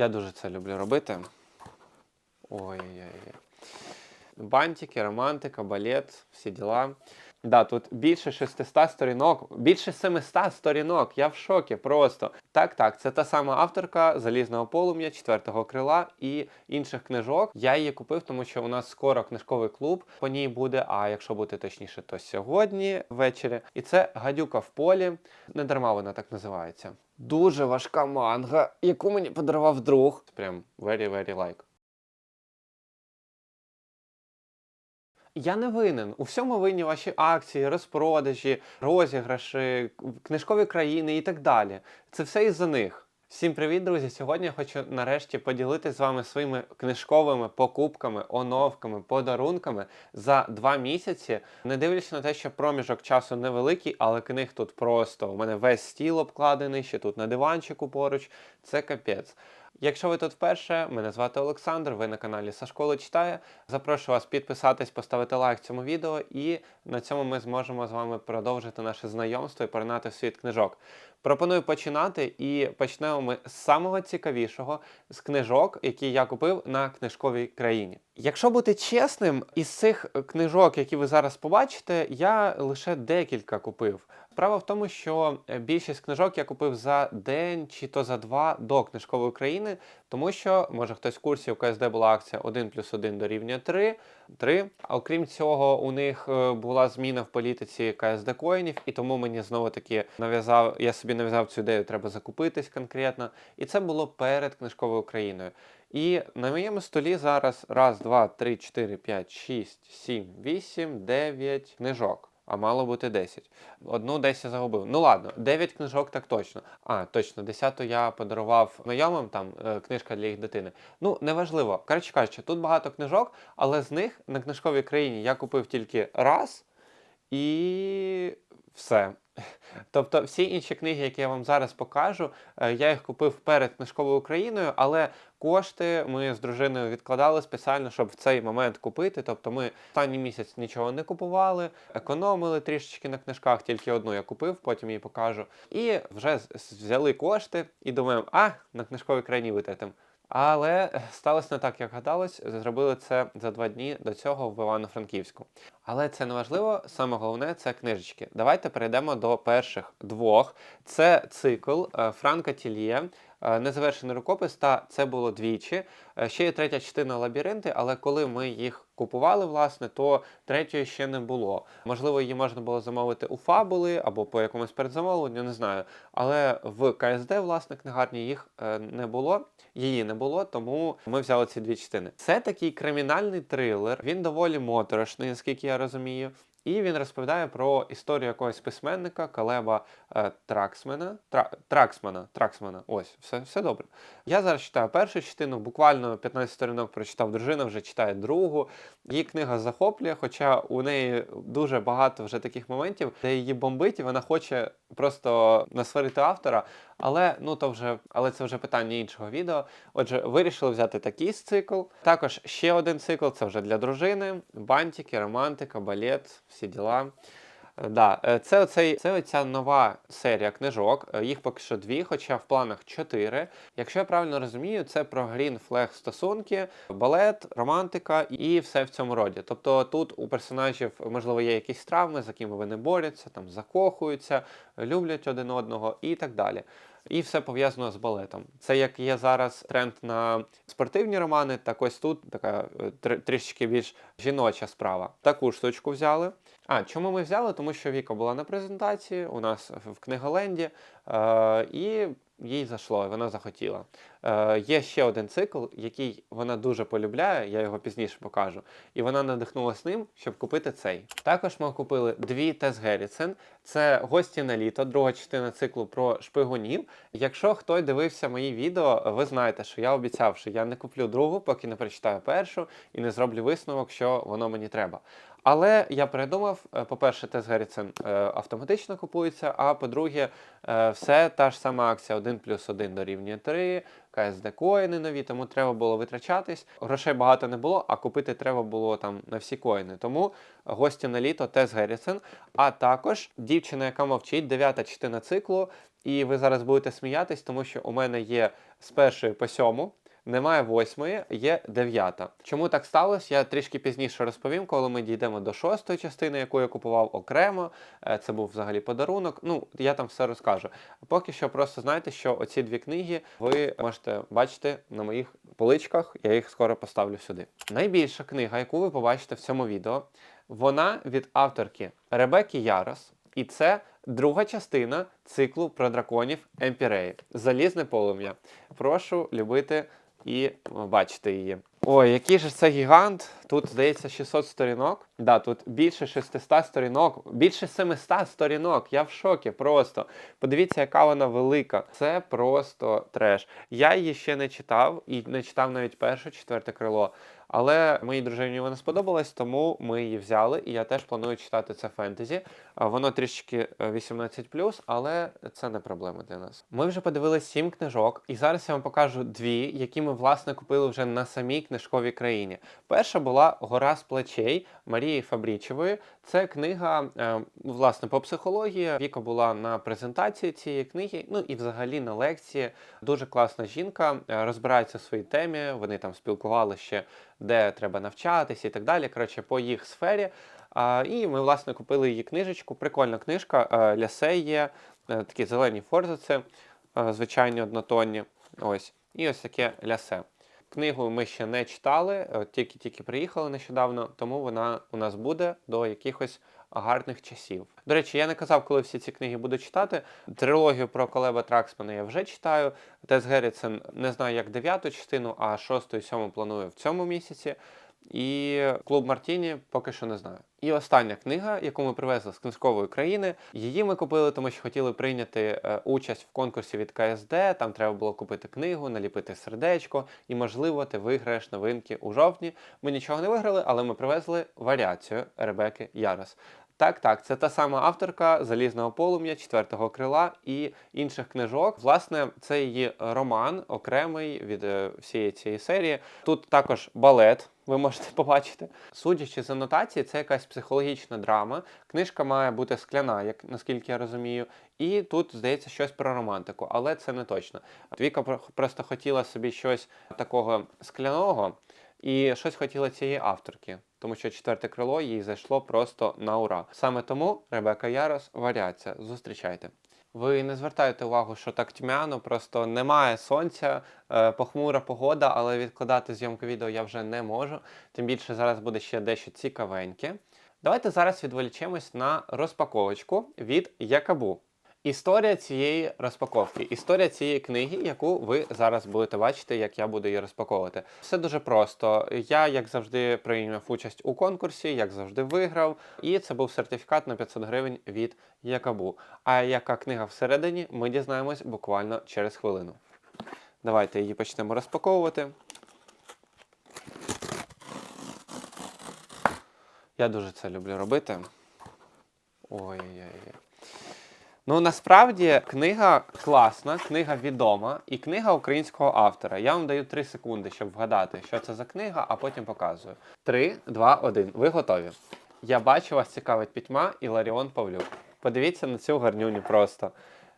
Я дуже це люблю робити. Ой-ой-ой. Бантики, романтика, балет, всі діла. Да, тут більше 600 сторінок, більше 700 сторінок. Я в шокі просто. Так, так, це та сама авторка залізного полум'я, четвертого крила і інших книжок. Я її купив, тому що у нас скоро книжковий клуб по ній буде. А якщо бути точніше, то сьогодні ввечері. І це гадюка в полі. Не дарма вона так називається. Дуже важка манга, яку мені подарував друг. Прям very, very like. Я не винен. У всьому винні ваші акції, розпродажі, розіграші, книжкові країни і так далі. Це все із-за них. Всім привіт, друзі! Сьогодні я хочу нарешті поділитися з вами своїми книжковими покупками, оновками, подарунками за два місяці. Не дивлячись на те, що проміжок часу невеликий, але книг тут просто. У мене весь стіл обкладений, ще тут на диванчику поруч. Це капець. Якщо ви тут вперше, мене звати Олександр, ви на каналі Сашколи читає. Запрошую вас підписатись, поставити лайк цьому відео, і на цьому ми зможемо з вами продовжити наше знайомство і поринати в світ книжок. Пропоную починати і почнемо ми з самого цікавішого з книжок, які я купив на книжковій країні. Якщо бути чесним, із цих книжок, які ви зараз побачите, я лише декілька купив. Справа в тому, що е, більшість книжок я купив за день чи то за два до книжкової країни, тому що, може хтось в курсі, у КСД була акція 1 плюс 1 дорівнює 3. 3. А окрім цього, у них е, була зміна в політиці КСД коїнів, і тому мені знову таки нав'язав, я собі нав'язав цю ідею, треба закупитись конкретно. І це було перед книжковою країною. І на моєму столі зараз раз, два, три, чотири, п'ять, шість, сім, вісім, дев'ять книжок. А мало бути 10. Одну десь я загубив. Ну ладно, 9 книжок так точно. А, точно, 10 я подарував знайомим, там е, книжка для їх дитини. Ну, неважливо. Коротше кажучи, тут багато книжок, але з них на книжковій країні я купив тільки раз і все. Тобто всі інші книги, які я вам зараз покажу, е, я їх купив перед книжковою країною, але кошти ми з дружиною відкладали спеціально, щоб в цей момент купити. Тобто ми останній місяць нічого не купували, економили трішечки на книжках, тільки одну я купив, потім її покажу. І вже взяли кошти і думаємо, а на книжковій країні витратимо. Але е, сталося не так, як гадалось. Зробили це за два дні до цього в Івано-Франківську. Але це не важливо. Саме головне це книжечки. Давайте перейдемо до перших двох. Це цикл е, Франка Тільє. Е, Незавершений рукопис, та це було двічі. Е, Ще є третя частина лабіринти, але коли ми їх купували, власне, то третьої ще не було. Можливо, її можна було замовити у фабули або по якомусь передзамовленню, не знаю. Але в КСД, власне, книгарні їх е, не було, її не було, тому ми взяли ці дві частини. Це такий кримінальний трилер. Він доволі моторошний, наскільки я розумію. І він розповідає про історію якогось письменника Калеба е, Траксмена. Тра, Траксмана. Траксмана. Ось, все, все добре. Я зараз читаю першу частину, буквально 15 сторінок прочитав дружина, вже читає другу. Її книга захоплює, хоча у неї дуже багато вже таких моментів, де її бомбить, і вона хоче просто насварити автора. Але ну то вже, але це вже питання іншого відео. Отже, вирішили взяти такий цикл. Також ще один цикл це вже для дружини: бантики, романтика, балет, всі діла. Е, Да, е, це оцей, це оця нова серія книжок. Е, Їх поки що дві, хоча в планах чотири. Якщо я правильно розумію, це про грін флег стосунки, балет, романтика і все в цьому роді. Тобто тут у персонажів можливо є якісь травми, за ким вони борються, там закохуються, люблять один одного і так далі. І все пов'язано з балетом. Це як є зараз тренд на спортивні романи, так ось тут така е, тр- трішечки більш жіноча справа. Таку штучку взяли. А чому ми взяли? Тому що Віка була на презентації у нас в книголенді, е, і їй зайшло, і вона захотіла. Е, є ще один цикл, який вона дуже полюбляє, я його пізніше покажу. І вона надихнулася ним, щоб купити цей. Також ми купили дві Тес Герріцен. Це гості на літо, друга частина циклу про шпигунів. Якщо хтось дивився мої відео, ви знаєте, що я обіцяв, що я не куплю другу, поки не прочитаю першу і не зроблю висновок, що воно мені треба. Але я передумав, е, по-перше, Тес Герріцен е, автоматично купується, а по-друге, е, все та ж сама акція 1 плюс 1 дорівнює 3, КСД коїни нові, тому треба було витрачатись. Грошей багато не було, а купити треба було там на всі коїни. Тому гості на літо Тес Герріцен, а також дівчина, яка мовчить, дев'ята частина циклу. І ви зараз будете сміятись, тому що у мене є з першої по сьому. Немає восьмої, є дев'ята. Чому так сталося? Я трішки пізніше розповім, коли ми дійдемо до шостої частини, яку я купував окремо. Е, Це був взагалі подарунок. Ну, я там все розкажу. Поки що просто знайте, що оці дві книги ви можете бачити на моїх поличках. Я їх скоро поставлю сюди. Найбільша книга, яку ви побачите в цьому відео, вона від авторки Ребекки Ярос. І це друга частина циклу про драконів Емпіреї. Залізне полум'я. Прошу любити і бачити її. Ой, який же це гігант. Тут, здається, 600 сторінок. Да, тут більше 600 сторінок, більше 700 сторінок. Я в шокі просто. Подивіться, яка вона велика. Це просто треш. Я її ще не читав і не читав навіть перше, четверте крило. Але моїй дружині вона сподобалась, тому ми її взяли, і я теж планую читати це фентезі. Воно трішки е, 18+, але це не проблема для нас. Ми вже подивилися сім книжок, і зараз я вам покажу дві, які ми власне купили вже на самій книжковій країні. Перша була Гора з плечей Марії Фабрічевої. Це книга, е, власне, по психології. Віка була на презентації цієї книги, ну і взагалі на лекції. Дуже класна жінка, е, розбирається в своїй темі. Вони там спілкували ще, де треба навчатися і так далі. Коротше, по їх сфері. І ми, власне, купили її книжечку. Прикольна книжка. е, Лясе є, такі зелені форзаци, звичайні однотонні. Ось. І ось таке лясе. Книгу ми ще не читали, е, тільки-тільки приїхали нещодавно, тому вона у нас буде до якихось гарних часів. До речі, я не казав, коли всі ці книги буду читати. Трилогію про Колеба Траксмана я вже читаю. Тес Герріцен не знаю, як дев'яту частину, а шосту і сьому планую в цьому місяці. І клуб Мартіні поки що не знаю. І остання книга, яку ми привезли з книжкової країни. Її ми купили, тому що хотіли прийняти е, участь в конкурсі від КСД. Там треба було купити книгу, наліпити сердечко, і, можливо, ти виграєш новинки у жовтні. Ми нічого не виграли, але ми привезли варіацію Ребеки Ярос. Так, так, це та сама авторка Залізного полум'я, четвертого крила і інших книжок. Власне, це її роман окремий від е, всієї цієї серії. Тут також балет. Ви можете побачити. Судячи з анотації, це якась психологічна драма. Книжка має бути скляна, як наскільки я розумію. І тут здається щось про романтику, але це не точно. Віка про- просто хотіла собі щось такого скляного і щось хотіла цієї авторки, тому що четверте крило їй зайшло просто на ура. Саме тому Ребека Ярос варіація. Зустрічайте. Ви не звертаєте увагу, що так тьмяно, просто немає сонця, е, похмура погода, але відкладати зйомку відео я вже не можу. Тим більше зараз буде ще дещо цікавеньке. Давайте зараз відволічемось на розпаковочку від Якабу. Історія цієї розпаковки, історія цієї книги, яку ви зараз будете бачити, як я буду її розпаковувати. Все дуже просто. Я, як завжди, прийняв участь у конкурсі, як завжди, виграв. І це був сертифікат на 500 гривень від Якабу. А яка книга всередині, ми дізнаємось буквально через хвилину. Давайте її почнемо розпаковувати. Я дуже це люблю робити. Ой-ой-ой. Ну насправді книга класна, книга відома і книга українського автора. Я вам даю 3 секунди, щоб вгадати, що це за книга, а потім показую. 3, 2, 1. Ви готові? Я бачу, вас цікавить пітьма і Ларіон Павлюк. Подивіться на цю гарнюню просто.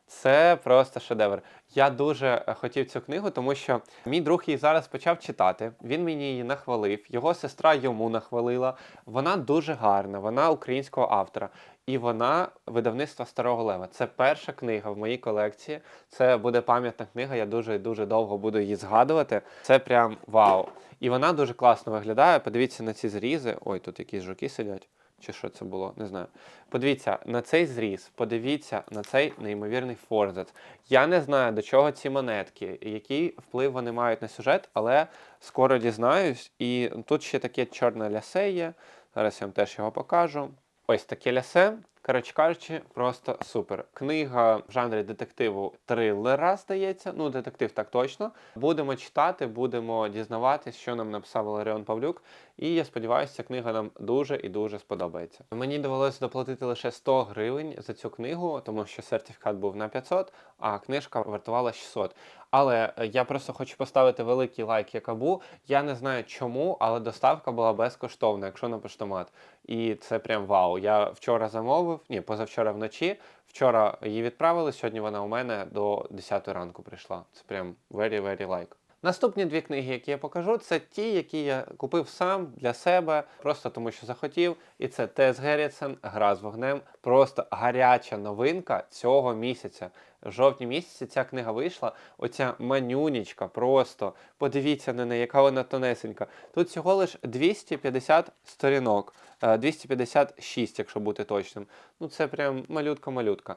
Це просто шедевр. Я дуже е, хотів цю книгу, тому що мій друг її зараз почав читати. Він мені її нахвалив, його сестра йому нахвалила. Вона дуже гарна, вона українського автора. І вона видавництва Старого Лева. Це перша книга в моїй колекції. Це буде пам'ятна книга. Я дуже дуже довго буду її згадувати. Це прям вау. І вона дуже класно виглядає. Подивіться на ці зрізи. Ой, тут якісь жуки сидять. Чи що це було? Не знаю. Подивіться на цей зріз, подивіться на цей неймовірний форзац. Я не знаю, до чого ці монетки, який вплив вони мають на сюжет, але скоро дізнаюсь. І тут ще таке чорне лясе є. Зараз я вам теж його покажу. Ось таке лясе. Коротше кажучи, просто супер. Книга в жанрі детективу трилера, здається. Ну, детектив так точно. Будемо читати, будемо дізнаватись, що нам написав Валеріон Павлюк. І я сподіваюся, ця книга нам дуже і дуже сподобається. Мені довелося доплатити лише 100 гривень за цю книгу, тому що сертифікат був на 500, а книжка вартувала 600. Але е, я просто хочу поставити великий лайк Якабу. Я не знаю чому, але доставка була безкоштовна, якщо на поштомат. І це прям вау. Я вчора замовив, ні, позавчора вночі. Вчора її відправили, сьогодні вона у мене до 10 ранку прийшла. Це прям very, very like. Наступні дві книги, які я покажу, це ті, які я купив сам для себе, просто тому що захотів. І це Тес Геррітсен, Гра з вогнем. Просто гаряча новинка цього місяця. В жовтні місяці ця книга вийшла. Оця манюнічка, просто подивіться на неї, яка вона тонесенька. Тут всього лиш 250 сторінок, е, 256, якщо бути точним. Ну це прям малютка-малютка.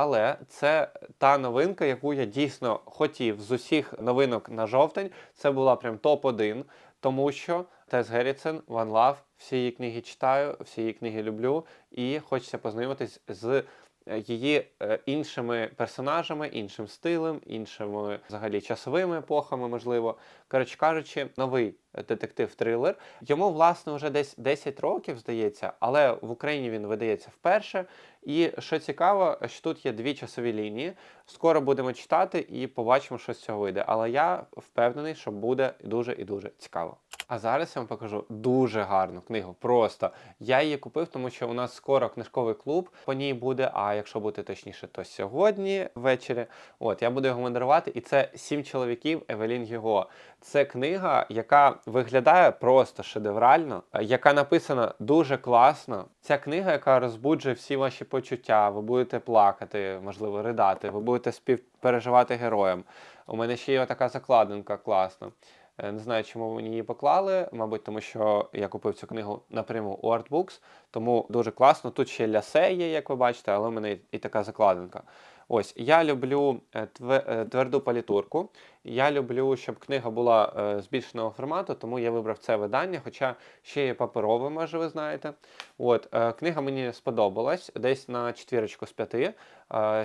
Але це та новинка, яку я дійсно хотів з усіх новинок на жовтень. Це була прям топ-1, тому що Тес Геррітсен, One Love, всі її книги читаю, всі її книги люблю, і хочеться познайомитись з е, її е, іншими персонажами, іншим стилем, іншими взагалі часовими епохами, можливо. Коротше кажучи, новий детектив-трилер. Йому, власне, вже десь 10 років, здається, але в Україні він видається вперше. І що цікаво, що тут є дві часові лінії. Скоро будемо читати і побачимо, що з цього вийде. Але я впевнений, що буде дуже і дуже цікаво. А зараз я вам покажу дуже гарну книгу. Просто я її купив, тому що у нас скоро книжковий клуб. По ній буде. А якщо бути точніше, то сьогодні ввечері. От я буду його модерувати. І це сім чоловіків Евелін Гіго. Це книга, яка виглядає просто шедеврально, яка написана дуже класно. Ця книга, яка розбуджує всі ваші почуття. Ви будете плакати, можливо, ридати, ви будете співпереживати героям. У мене ще є така закладинка класна. Е, Не знаю, чому мені її поклали. Мабуть, тому що я купив цю книгу напряму у Artbooks, тому дуже класно. Тут ще лясе є, як ви бачите, але у мене і така закладинка. Ось я люблю е, е, тверду палітурку. Я люблю, щоб книга була е, збільшеного формату, тому я вибрав це видання, хоча ще є паперове, може, ви знаєте. От книга мені сподобалась десь на четвірочку з п'яти.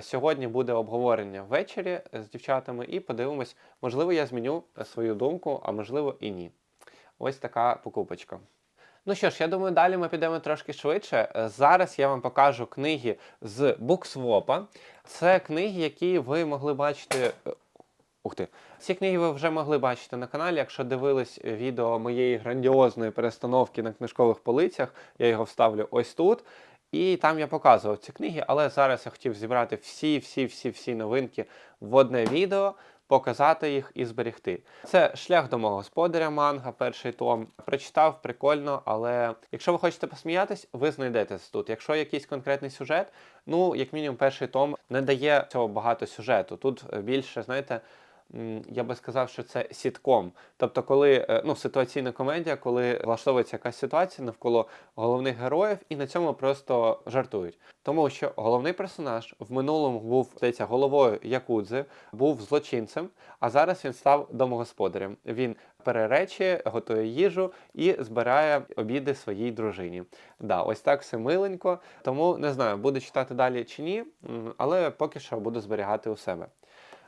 Сьогодні буде обговорення ввечері з дівчатами, і подивимось, можливо, я зміню свою думку, а можливо і ні. Ось така покупочка. Ну що ж, я думаю, далі ми підемо трошки швидше. Зараз я вам покажу книги з буксвопа. Це книги, які ви могли бачити. е, Ух ти. Ці книги ви вже могли бачити на каналі. Якщо дивились відео моєї грандіозної перестановки на книжкових полицях, я його вставлю ось тут. І там я показував ці книги, але зараз я хотів зібрати всі, всі, всі, всі новинки в одне відео, показати їх і зберегти. Це шлях до мого господаря манга, перший том. Прочитав прикольно, але якщо ви хочете посміятись, ви знайдете це тут. Якщо якийсь конкретний сюжет, ну як мінімум, перший том не дає цього багато сюжету. Тут е, більше, знаєте. Я би сказав, що це сітком. Тобто, коли е, ну, ситуаційна комедія, коли влаштовується якась ситуація навколо головних героїв, і на цьому просто жартують. Тому що головний персонаж в минулому був здається, головою Якудзи, був злочинцем, а зараз він став домогосподарем. Він пере готує їжу і збирає обіди своїй дружині. Да, ось так все миленько. Тому не знаю, буду читати далі чи ні, але поки що буду зберігати у себе.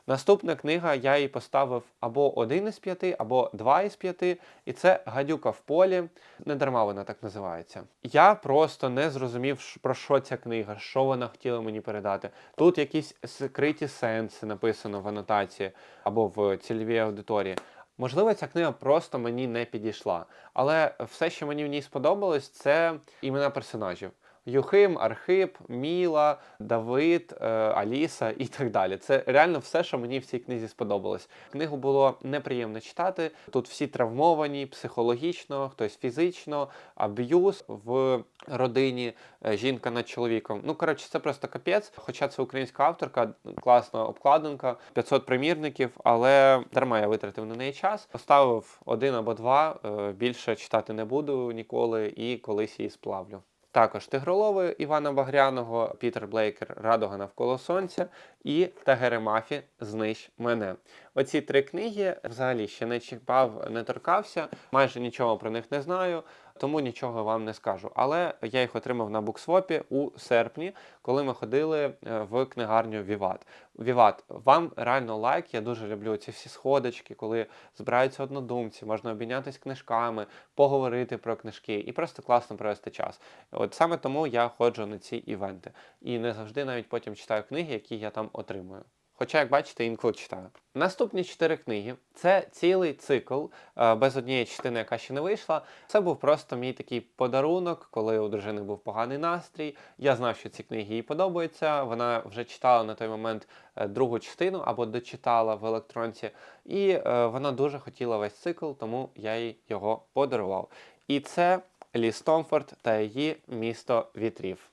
Наступна книга я їй поставив або один із п'яти, або два із п'яти, і це Гадюка в полі. Не дарма вона так називається. Я просто не зрозумів, про що ця книга, що вона хотіла мені передати. Тут якісь скриті сенси написано в анотації або в цільовій аудиторії. Можливо, ця книга просто мені не підійшла. Але все, що мені в ній сподобалось, це імена персонажів. Юхим, Архип, Міла, Давид, е, Аліса і так далі. Це реально все, що мені в цій книзі сподобалось. Книгу було неприємно читати. Тут всі травмовані психологічно, хтось фізично, аб'юз в родині, е, жінка над чоловіком. Ну коротше, це просто капець. Хоча це українська авторка, класна обкладинка, 500 примірників, але дарма я витратив на неї час. Поставив один або два. е, Більше читати не буду ніколи і колись її сплавлю. Також Тигроловою Івана Багряного, Пітер Блейкер Радога навколо сонця і Тагеремафі Знищ мене. Оці три книги взагалі ще не чіпав, не торкався, майже нічого про них не знаю. Тому нічого вам не скажу. Але я їх отримав на буксвопі у серпні, коли ми ходили е, в книгарню Віват. Віват, вам реально лайк. Я дуже люблю ці всі сходочки, коли збираються однодумці, можна обмінятися книжками, поговорити про книжки і просто класно провести час. От саме тому я ходжу на ці івенти і не завжди навіть потім читаю книги, які я там отримую. Хоча, як бачите, інколи читаю. Наступні чотири книги це цілий цикл е, без однієї частини, яка ще не вийшла. Це був просто мій такий подарунок, коли у дружини був поганий настрій. Я знав, що ці книги їй подобаються. Вона вже читала на той момент е, другу частину або дочитала в електронці, і е, вона дуже хотіла весь цикл, тому я їй його подарував. І це Лі Стомфорд та її місто вітрів.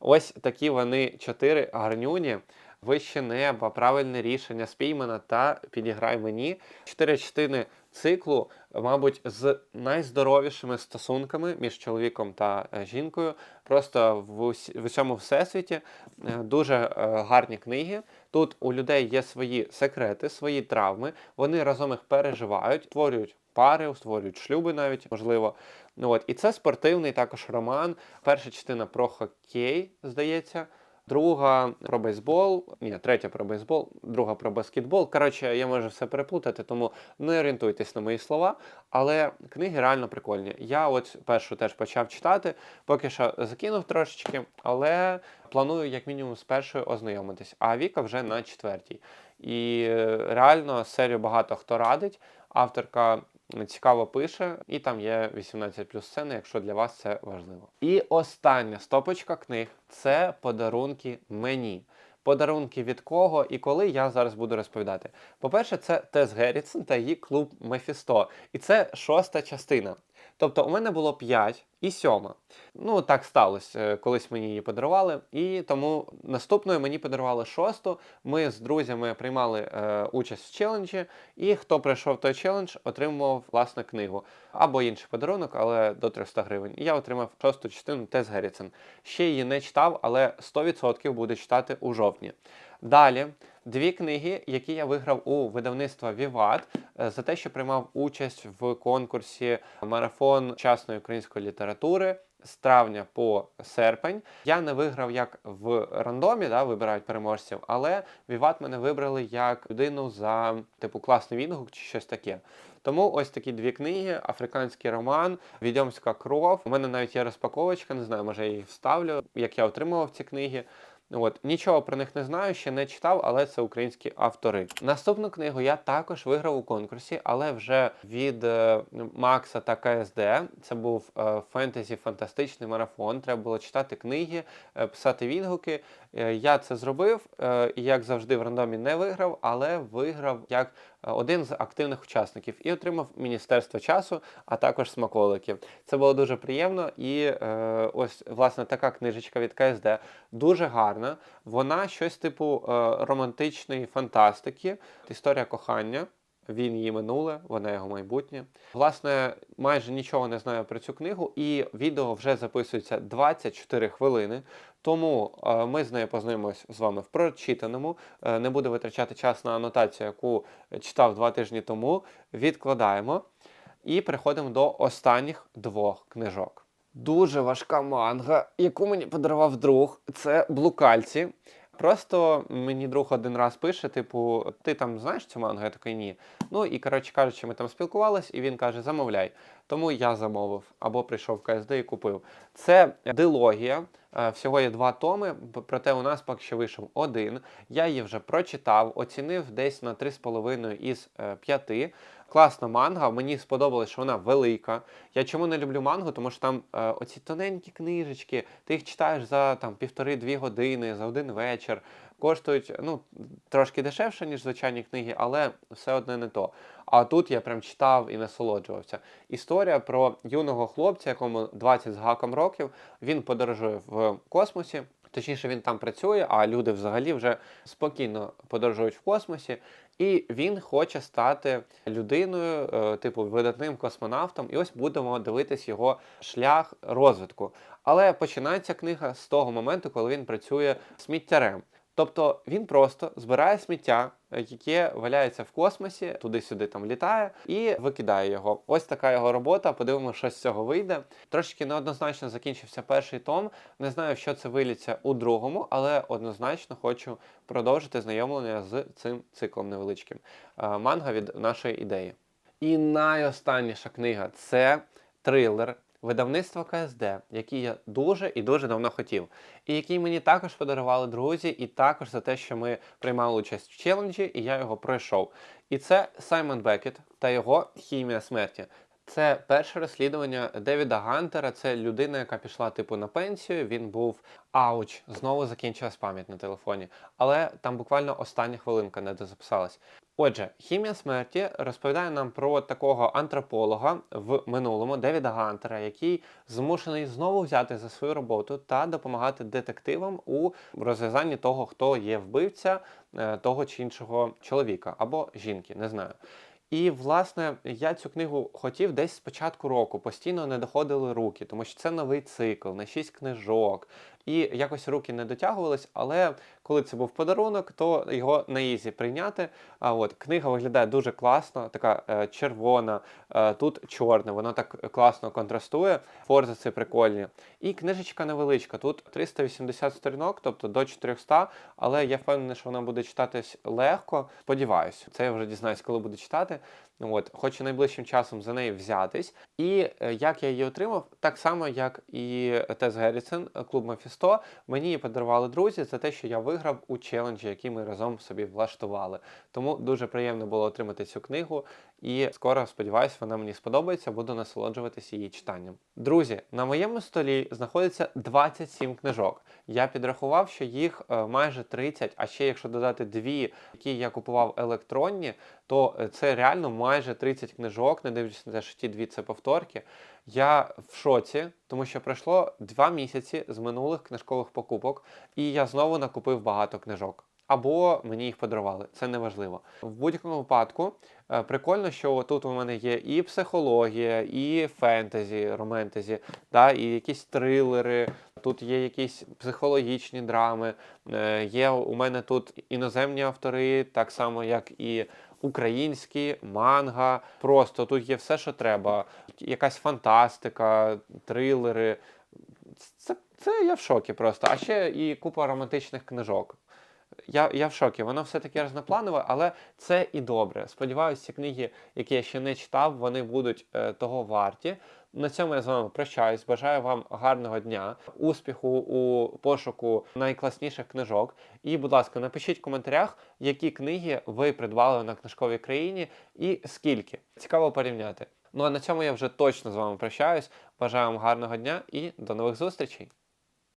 Ось такі вони чотири гарнюні. Вище неба, правильне рішення спіймана та підіграй мені. Чотири частини циклу, мабуть, з найздоровішими стосунками між чоловіком та е, жінкою. Просто в, усі, в усьому всесвіті Е, дуже е, гарні книги. Тут у людей є свої секрети, свої травми. Вони разом їх переживають, створюють пари, створюють шлюби навіть можливо. Ну от і це спортивний також роман. Перша частина про хокей, здається. Друга про бейсбол, ні, третя про бейсбол, друга про баскетбол. Коротше, я можу все переплутати, тому не орієнтуйтесь на мої слова. Але книги реально прикольні. Я от першу теж почав читати, поки що закинув трошечки, але планую як мінімум з першою ознайомитись. А Віка вже на четвертій. І е, реально серію багато хто радить. Авторка цікаво пише, і там є 18 плюс сцени, якщо для вас це важливо. І остання стопочка книг це подарунки мені. Подарунки від кого і коли я зараз буду розповідати. По-перше, це Тес Геррітсон та її клуб Мефісто. І це шоста частина. Тобто у мене було 5 і 7. Ну, так сталося. е, Колись мені її подарували. І тому наступною мені подарували шосту. Ми з друзями приймали е, участь в челенджі, і хто пройшов той челендж, отримував власне книгу. Або інший подарунок, але до 300 гривень. І я отримав шосту частину Тес Геррітсон. Ще її не читав, але 100% буду читати у жовтні. Далі дві книги, які я виграв у видавництва Віват е, за те, що приймав участь в конкурсі марафон часної української літератури. З травня по серпень я не виграв як в рандомі, да, вибирають переможців, але Віват мене вибрали як людину за типу класний відгук чи щось таке. Тому ось такі дві книги: Африканський роман, Відьомська кров. У мене навіть є розпаковочка, не знаю, може я їх вставлю, як я отримував ці книги. От нічого про них не знаю, ще не читав, але це українські автори. Наступну книгу я також виграв у конкурсі, але вже від е, Макса та КСД. Це був е, фентезі фантастичний марафон. Треба було читати книги, е, писати відгуки. Е, я це зробив е, як завжди, в рандомі не виграв, але виграв як е, один з активних учасників і отримав міністерство часу, а також смаколиків. Це було дуже приємно. І е, ось власне така книжечка від КСД дуже гарна. Вона щось типу е, романтичної фантастики, історія кохання. Він її минуле, вона його майбутнє. Власне, майже нічого не знаю про цю книгу, і відео вже записується 24 хвилини. Тому е, ми з нею познайомимось з вами в прочитаному. Е, не буду витрачати час на анотацію, яку читав два тижні тому. Відкладаємо і переходимо до останніх двох книжок. Дуже важка манга, яку мені подарував друг. Це Блукальці. Просто мені друг один раз пише: типу, ти там знаєш цю мангу? Я такий ні. Ну і коротше кажучи, ми там спілкувались, і він каже: замовляй. Тому я замовив або прийшов в КСД і купив. Це дилогія. Е, Всього є два томи, проте у нас поки що вийшов один. Я її вже прочитав, оцінив десь на 3,5 із 5. Класна манга, мені сподобалось, що вона велика. Я чому не люблю мангу, тому що там е, оці тоненькі книжечки, ти їх читаєш за там півтори-дві години, за один вечір. Коштують ну, трошки дешевше, ніж звичайні книги, але все одне не то. А тут я прям читав і насолоджувався. Історія про юного хлопця, якому 20 з гаком років, він подорожує в космосі. Точніше, він там працює, а люди взагалі вже спокійно подорожують в космосі. І він хоче стати людиною, е, типу видатним космонавтом. І ось будемо дивитись його шлях розвитку. Але починається книга з того моменту, коли він працює сміттярем. Тобто він просто збирає сміття, е, яке валяється в космосі, туди-сюди там літає, і викидає його. Ось така його робота. Подивимося, що з цього вийде. Трошки неоднозначно закінчився перший том. Не знаю, що це виліться у другому, але однозначно хочу продовжити знайомлення з цим циклом невеличким. Е, Манга від нашої ідеї. І найостанніша книга це трилер видавництва КСД, який я дуже і дуже давно хотів, і який мені також подарували друзі, і також за те, що ми приймали участь в челенджі, і я його пройшов. І це Саймон Бекет та його хімія смерті. Це перше розслідування Девіда Гантера. Це людина, яка пішла типу на пенсію. Він був ауч, знову закінчилась пам'ять на телефоні. Але там буквально остання хвилинка не дозаписалась. Отже, хімія смерті розповідає нам про такого антрополога в минулому Девіда Гантера, який змушений знову взяти за свою роботу та допомагати детективам у розв'язанні того, хто є вбивця е, того чи іншого чоловіка або жінки, не знаю. І, власне, я цю книгу хотів десь з початку року, постійно не доходили руки, тому що це новий цикл, на шість книжок. І якось руки не дотягувались, але коли це був подарунок, то його на ізі прийняти. А от книга виглядає дуже класно, така е, червона, е, тут чорне, воно так класно контрастує. Форзи це прикольні. І книжечка невеличка. Тут 380 сторінок, тобто до 400, але я впевнений, що вона буде читатись легко. Сподіваюся, це я вже дізнаюсь, коли буду читати. От, хочу найближчим часом за неї взятись. І е, як я її отримав, так само, як і Тес Геррісон, клуб Мефісто, мені її подарували друзі за те, що я виграв у челенджі, який ми разом собі влаштували. Тому дуже приємно було отримати цю книгу. І скоро, сподіваюся, вона мені сподобається, буду насолоджуватися її читанням. Друзі, на моєму столі знаходиться 27 книжок. Я підрахував, що їх е, майже 30, а ще якщо додати дві, які я купував електронні, то е, це реально майже 30 книжок, не дивлячись на те, що ті дві це повторки. Я в шоці, тому що пройшло два місяці з минулих книжкових покупок, і я знову накупив багато книжок. Або мені їх подарували, це не важливо. В будь-якому випадку е, прикольно, що тут у мене є і психологія, і фентезі, романтезі, да, і якісь трилери, тут є якісь психологічні драми. е, Є у мене тут іноземні автори, так само як і українські, манга. Просто тут є все, що треба. Якась фантастика, трилери. Це, це я в шокі просто. А ще і купа романтичних книжок. Я, я в шокі, воно все таки різнопланове, але це і добре. Сподіваюся, ці книги, які я ще не читав, вони будуть е, того варті. На цьому я з вами прощаюсь. Бажаю вам гарного дня, успіху у пошуку найкласніших книжок. І, будь ласка, напишіть в коментарях, які книги ви придбали на книжковій країні і скільки. Цікаво порівняти. Ну а на цьому я вже точно з вами прощаюсь. Бажаю вам гарного дня і до нових зустрічей!